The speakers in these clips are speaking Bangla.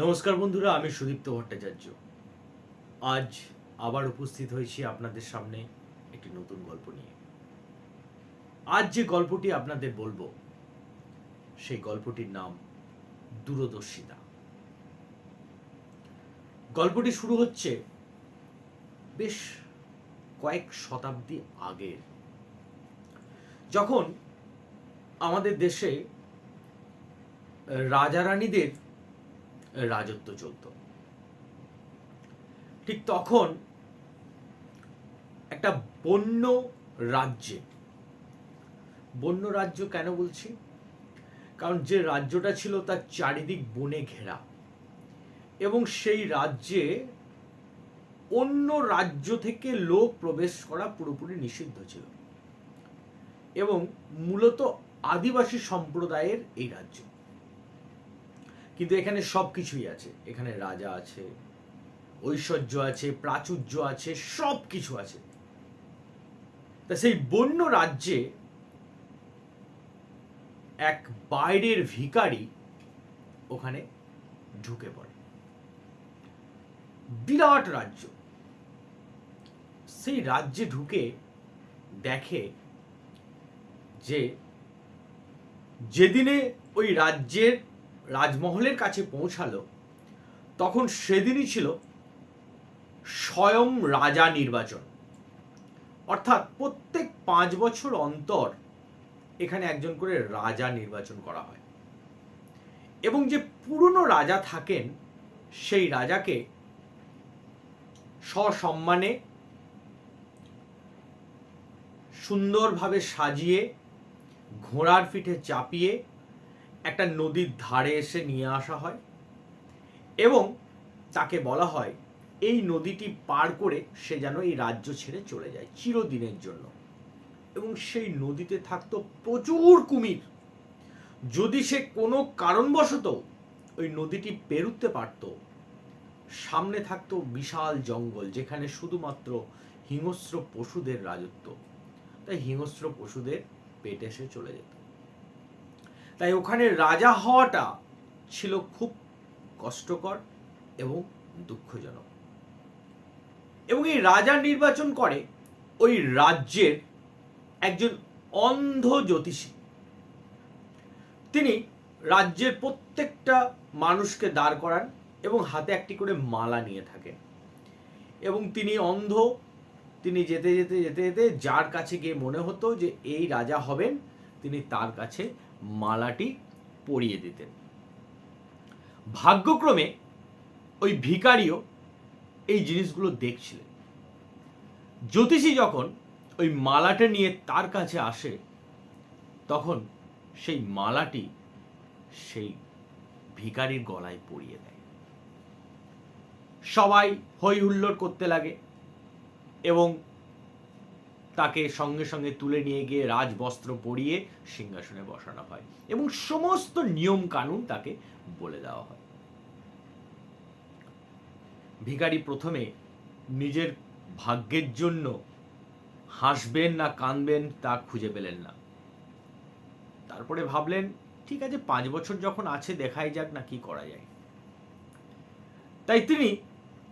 নমস্কার বন্ধুরা, আমি সুদীপ্ত ভট্টাচার্য। আজ আবার উপস্থিত হয়েছি আপনাদের সামনে একটি নতুন গল্প নিয়ে। আজ যে গল্পটি আপনাদের বলব, সেই গল্পটির নাম দূরদর্শিতা। গল্পটি শুরু হচ্ছে বেশ কয়েক শতাব্দী আগের যখন আমাদের দেশে রাজা রানীদের রাজত্ব চলত। ঠিক তখন একটা বন্য রাজ্যে, বন্য রাজ্য কেন বলছি? কারণ যে রাজ্যটা ছিল তার চারিদিক বনে ঘেরা এবং সেই রাজ্যে অন্য রাজ্য থেকে লোক প্রবেশ করা পুরোপুরি নিষিদ্ধ ছিল। এবং মূলত আদিবাসী সম্প্রদায়ের এই রাজ্য। কিন্তু এখানে সব কিছুই আছে। এখানে রাজা আছে, ঐশ্বর্য আছে, প্রাচুর্য আছে সব কিছু আছে। তা সেই বন্য রাজ্যে এক বাইরের ভিকারি ওখানে ঢুকে পড়ে। বিরাট রাজ্য। সেই রাজ্যে ঢুকে দেখে যে যেদিনে ওই রাজ্যের রাজমহলের কাছে পৌঁছালো, তখন সেদিনই ছিল স্বয়ং রাজা নির্বাচন। অর্থাৎ প্রত্যেক পাঁচ বছর অন্তর এখানে একজন করে রাজা নির্বাচন করা হয়। এবং যে পুরনো রাজা থাকেন, সেই রাজাকে সসম্মানে সুন্দরভাবে সাজিয়ে, ঘোড়ার পিঠে চাপিয়ে একটা নদীর ধারে এসে নিয়ে আসা হয় এবং তাকে বলা হয়, এই নদীটি পার করে সে যেন এই রাজ্য ছেড়ে চলে যায় চিরদিনের জন্য। এবং সেই নদীতে থাকতো প্রচুর কুমির। যদি সে কোনো কারণবশত ওই নদীটি পেরুতে পারত, সামনে থাকতো বিশাল জঙ্গল যেখানে শুধুমাত্র হিংস্র পশুদের রাজত্ব। তাই হিংস্র পশুদের পেটে সে চলে যেত। তাই ওখানে রাজা হওয়াটা ছিল খুব কষ্টকর এবং দুঃখজনক। এবং এই রাজা নির্বাচন করে ওই রাজ্যের একজন অন্ধ জ্যোতিষী। তিনি রাজ্যের প্রত্যেকটা মানুষকে দাঁড় করান এবং হাতে একটি করে মালা নিয়ে থাকেন। এবং তিনি অন্ধ, তিনি যেতে যেতে যেতে যেতে যার কাছে গিয়ে মনে হতো যে এই রাজা হবেন, তিনি তার কাছে মালাটি পরিয়ে দিতেন। ভাগ্যক্রমে ওই ভিকারিও এই জিনিসগুলো দেখছিলেন। জ্যোতিষী যখন ওই মালাটা নিয়ে তার কাছে আসে, তখন সেই মালাটি সেই ভিকারির গলায় পরিয়ে দেয়। সবাই হই হুল্লোড় করতে লাগে এবং তাকে সঙ্গে সঙ্গে তুলে নিয়ে গিয়ে রাজবস্ত্র পরিয়ে সিংহাসনে বসানো হয় এবং সমস্ত নিয়ম কানুন তাকে বলে দেওয়া হয়। ভিখারি প্রথমে নিজের ভাগ্যের জন্য হাসবেন না কানবেন তা খুঁজে পেলেন না। তারপরে ভাবলেন, ঠিক আছে, পাঁচ বছর যখন আছে, দেখাই যাক না কি করা যায়। তাই তিনি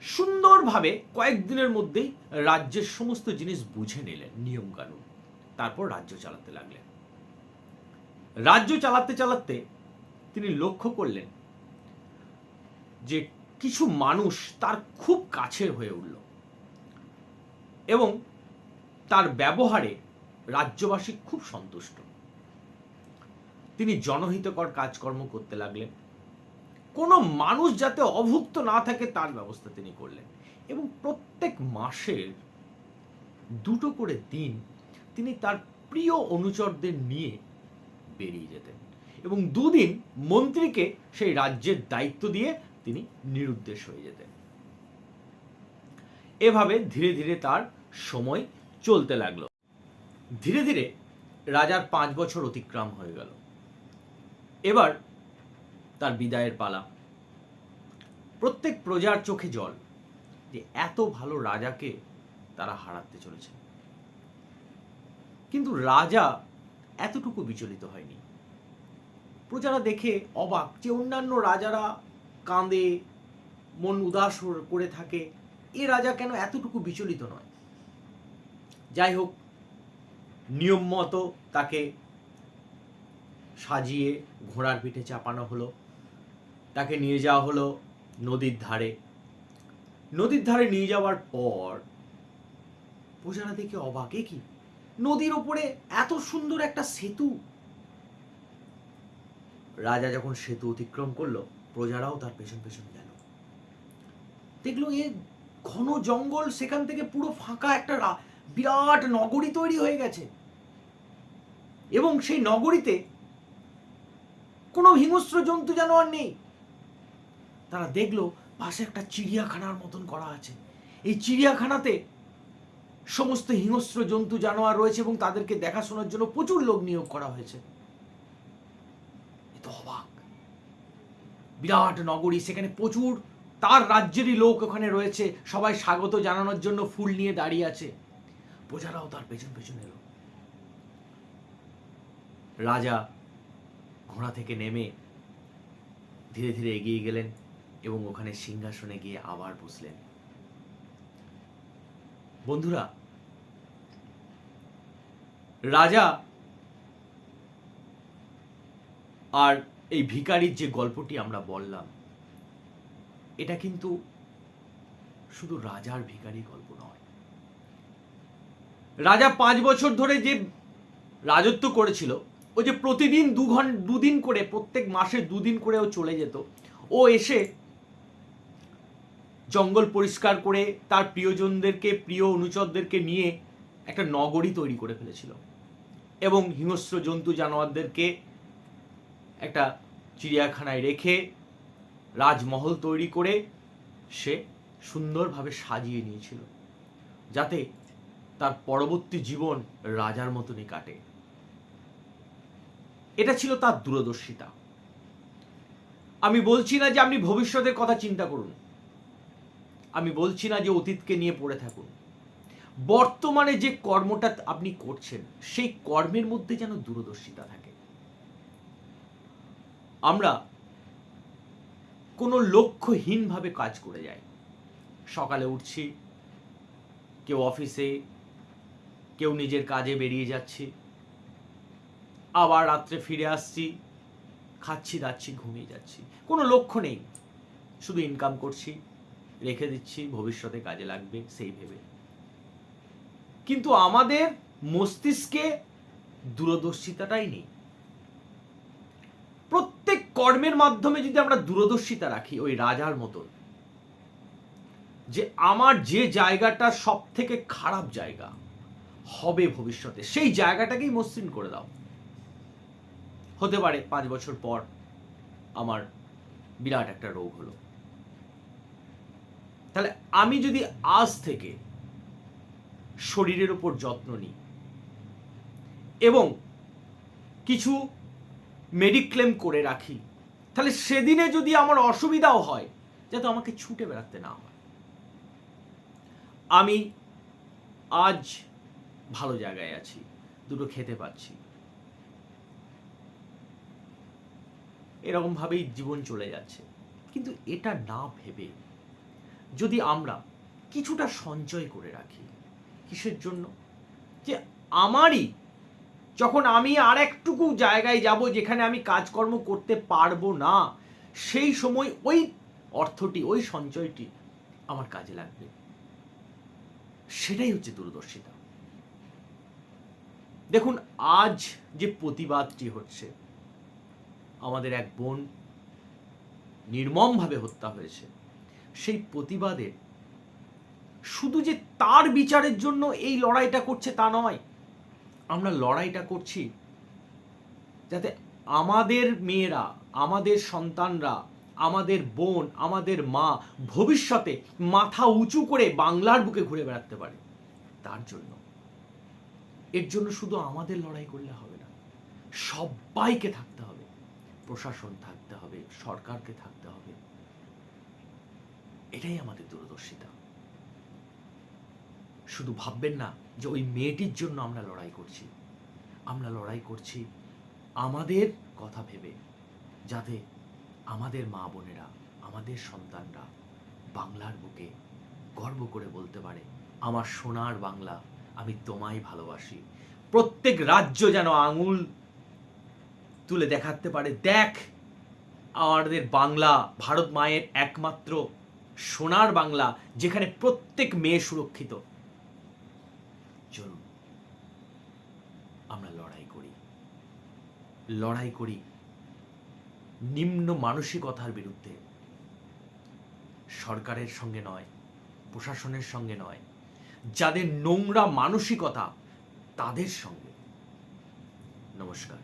সুন্দরভাবে কয়েকদিনের মধ্যেই রাজ্যের সমস্ত জিনিস বুঝে নিলেন নিয়ম কানুন তারপর রাজ্য চালাতে লাগলেন। রাজ্য চালাতে চালাতে তিনি লক্ষ্য করলেন যে কিছু মানুষ তার খুব কাছের হয়ে উঠল এবং তার ব্যবহারে রাজ্যবাসী খুব সন্তুষ্ট। তিনি জনহিতকর কাজকর্ম করতে লাগলেন। কোনো মানুষ যাতে অভুক্ত না থাকে, তার ব্যবস্থা তিনি করলেন। এবং প্রত্যেক মাসের দুটো করে দিন তিনি তার প্রিয় অনুচরদের নিয়ে বেরিয়ে যেতেন। এবং দুদিন মন্ত্রীকে সেই রাজ্যের দায়িত্ব দিয়ে তিনি নিরুদ্দেশ হয়ে যেতেন। এভাবে ধীরে ধীরে তার সময় চলতে লাগল। ধীরে ধীরে রাজার পাঁচ বছর অতিক্রম হয়ে গেল। এবার তার বিদায়ের পালা। প্রত্যেক প্রজার চোখে জল যে এত ভালো রাজাকে তারা হারাতে চলেছে। কিন্তু রাজা এতটুকু বিচলিত হয়নি। প্রজারা দেখে অবাক যে অন্যান্য রাজারা কাঁদে, মন উদাস করে থাকে। এ রাজা কেন এতটুকু বিচলিত নয়? যাই হোক, নিয়ম মতো তাকে সাজিয়ে ঘোড়ার পিঠে চাপানো হলো। তাকে নিয়ে যাওয়া হলো নদীর ধারে। নদীর ধারে নিয়ে যাওয়ার পর প্রজারা দেখে অবাক কি? নদীর ওপরে এত সুন্দর একটা সেতু। রাজা যখন সেতু অতিক্রম করল, প্রজারাও তার পেছন পেছন গেল। দেখল এ ঘন জঙ্গল, সেখান থেকে পুরো ফাঁকা একটা বিরাট নগরী তৈরি হয়ে গেছে। এবং সেই নগরীতে কোনো হিংস্র জন্তু জানোয়ার নেই। তারা দেখল পাশে একটা চিড়িয়াখানার মতন করা আছে। এই চিড়িয়াখানাতে সমস্ত হিংস্র জন্তু, জানোয়ার রয়েছে এবং তাদেরকে দেখাশোনার জন্য প্রচুর লোক নিয়োগ করা হয়েছে। অবাক। বিরাট নগরী, সেখানে প্রচুর তার রাজ্যেরই লোক ওখানে রয়েছে, সবাই স্বাগত জানানোর জন্য ফুল নিয়ে দাঁড়িয়ে আছে। প্রজারাও তার পেছন পেছন এলো। রাজা ঘোড়া থেকে নেমে ধীরে ধীরে এগিয়ে গেলেন। এবং ওখানে সিংহাসনে গিয়ে আবার বসলেন। বন্ধুরা, রাজা আর এই ভিখারির যে গল্পটি আমরা বললাম, এটা কিন্তু শুধু রাজার ভিখারি গল্প নয়। রাজা পাঁচ বছর ধরে যে রাজত্ব করেছিল ও যে প্রতিদিন দু ঘণ্টা দুদিন করে, প্রত্যেক মাসে দুদিন করে ও চলে যেত, ও এসে জঙ্গল পরিষ্কার করে তার প্রিয়জনদেরকে, প্রিয় অনুচরদেরকে নিয়ে একটা নগরী তৈরি করে ফেলেছিল। এবং হিংস্র জন্তু জানোয়ারদেরকে একটা চিড়িয়াখানায় রেখে রাজমহল তৈরি করে সে সুন্দরভাবে সাজিয়ে নিয়েছিল, যাতে তার পরবর্তী জীবন রাজার মতনই কাটে। এটা ছিল তার দূরদর্শিতা। আমি বলছি না যে আপনি ভবিষ্যতের কথা চিন্তা করুন। আমি বলছি না যে অতীতকে নিয়ে পড়ে থাকুন। বর্তমানে যে কর্মটা আপনি করছেন, সেই কর্মের মধ্যে যেন দূরদর্শিতা থাকে। আমরা কোনো লক্ষ্যহীনভাবে কাজ করে যাই। সকালে উঠছি, কেউ অফিসে, কেউ নিজের কাজে বেরিয়ে যাচ্ছে। আবার রাত্রে ফিরে আসছি, খাচ্ছি, দাচ্ছি, ঘুমিয়ে যাচ্ছি। কোনো লক্ষ্য নেই। শুধু ইনকাম করছি। রেখে দিচ্ছি, ভবিষ্যতে কাজে লাগবে, সেই ভেবে। কিন্তু আমাদের মস্তিষ্কে দূরদর্শিতাটাই নেই। প্রত্যেক কর্মের মাধ্যমে যদি আমরা দূরদর্শিতা রাখি, ওই রাজার মতন, যে আমার যে জায়গাটা সব থেকে খারাপ জায়গা হবে ভবিষ্যতে, সেই জায়গাটাকেই মসৃণ করে দাও। হতে পারে পাঁচ বছর পর আমার বিরাট একটা রোগ হলো। তাহলে আমি যদি আজ থেকে শরীরের উপর যত্ন নিই এবং কিছু মেডিক্লেম করে রাখি, তাহলে সেদিনে যদি আমার অসুবিধাও হয়, যাতে আমাকে ছুটে বেড়াতে না হয়। আমি আজ ভালো জায়গায় আছি, দুটো খেতে পাচ্ছি। এরকমভাবেই জীবন চলে যাচ্ছে। কিন্তু এটা না ভেবে যদি আমরা কিছুটা সঞ্চয় করে রাখি, কিসের জন্য? যে আমারই, যখন আমি আর একটুকু জায়গায় যাব যেখানে আমি কাজকর্ম করতে পারব না, সেই সময় ওই অর্থটি, ওই সঞ্চয়টি আমার কাজে লাগবে। সেটাই হচ্ছে দূরদর্শিতা। দেখুন, আজ যে প্রতিবাদটি হচ্ছে, আমাদের এক বোন নির্মমভাবে হত্যা হয়েছে। সেই প্রতিবাদে। শুধু যে তার বিচারের জন্য এই লড়াইটা করছে তা নয়, আমরা লড়াইটা করছি যাতে আমাদের মেয়েরা, আমাদের সন্তানরা, আমাদের বোন, আমাদের মা ভবিষ্যতে মাথা উঁচু করে বাংলার বুকে ঘুরে বেড়াতে পারে। তার জন্য। এর জন্য শুধু আমাদের লড়াই করলে হবে না, সবাইকে থাকতে হবে। প্রশাসন থাকতে হবে, সরকারকে থাকতে হবে। এটাই আমাদের দূরদর্শিতা। শুধু ভাববেন না যে ওই মেয়েটির জন্য আমরা লড়াই করছি। আমরা লড়াই করছি আমাদের কথা ভেবে, যাতে আমাদের মা বোনেরা, আমাদের সন্তানরা বাংলার বুকে গর্ব করে বলতে পারে, আমার সোনার বাংলা, আমি তোমায় ভালোবাসি। প্রত্যেক রাজ্য যেন আঙুল তুলে দেখাতে পারে, দেখ আমাদের বাংলা ভারত মায়ের একমাত্র সোনার বাংলা, যেখানে প্রত্যেক মেয়ে সুরক্ষিত। চলুন, আমরা লড়াই করি। লড়াই করি নিম্ন মানসিকতার বিরুদ্ধে। সরকারের সঙ্গে নয়, প্রশাসনের সঙ্গে নয়, যাদের নোংরা মানসিকতা তাদের সঙ্গে। নমস্কার।